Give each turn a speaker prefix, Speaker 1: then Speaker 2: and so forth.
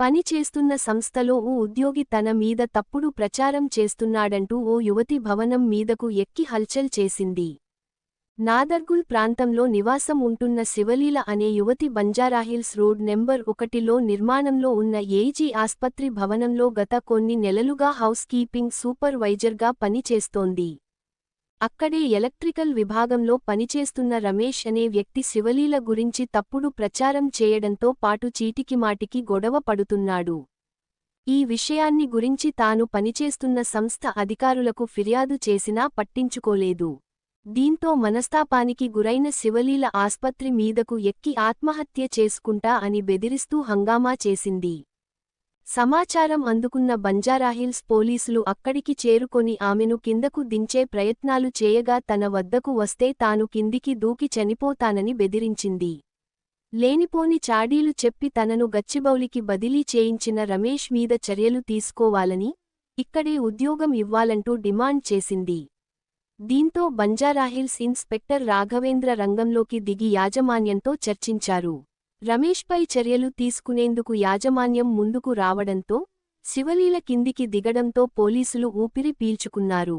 Speaker 1: పని చేస్తున్న సంస్థలో ఓ ఉద్యోగి తన మీద తప్పుడు ప్రచారం చేస్తున్నాడంటూ ఓ యువతి భవనం మీదకు ఎక్కి హల్చల్ చేసింది. నాదర్గుల్ ప్రాంతంలో నివాసం ఉంటున్న శివలీల అనే యువతి బంజారాహిల్స్ రోడ్ నెంబర్ ఒకటిలో నిర్మాణంలో ఉన్న ఏజీ ఆస్పత్రి భవనంలో గత కొన్ని నెలలుగా హౌస్ కీపింగ్ సూపర్వైజర్గా పనిచేస్తోంది. అక్కడే ఎలక్ట్రికల్ విభాగంలో పనిచేస్తున్న రమేష్ అనే వ్యక్తి శివలీల గురించి తప్పుడు ప్రచారం చేయడంతో పాటు చీటికిమాటికి గొడవ పడుతున్నాడు. ఈ విషయాన్ని గురించి తాను పనిచేస్తున్న సంస్థ అధికారులకు ఫిర్యాదు చేసినా పట్టించుకోలేదు. దీంతో మనస్తాపానికి గురైన శివలీల ఆస్పత్రి మీదకు ఎక్కి ఆత్మహత్య చేసుకుంటా అని బెదిరిస్తూ హంగామా చేసింది. సమాచారం అందుకున్న బంజారాహిల్స్ పోలీసులు అక్కడికి చేరుకొని ఆమెను కిందకు దించే ప్రయత్నాలు చేయగా తన వద్దకు వస్తే తాను కిందికి దూకి చనిపోతానని బెదిరించింది. లేనిపోని చాడీలు చెప్పి తనను గచ్చిబౌలికి బదిలీ చేయించిన రమేష్ మీద చర్యలు తీసుకోవాలని ఇక్కడే ఉద్యోగం ఇవ్వాలంటూ డిమాండ్ చేసింది. దీంతో బంజారాహిల్స్ ఇన్స్పెక్టర్ రాఘవేంద్ర రంగంలోకి దిగి యాజమాన్యంతో చర్చించారు. రమేష్పై చర్యలు తీసుకునేందుకు యాజమాన్యం ముందుకు రావడంతో శివలీల కిందికి దిగడంతో పోలీసులు ఊపిరి పీల్చుకున్నారు.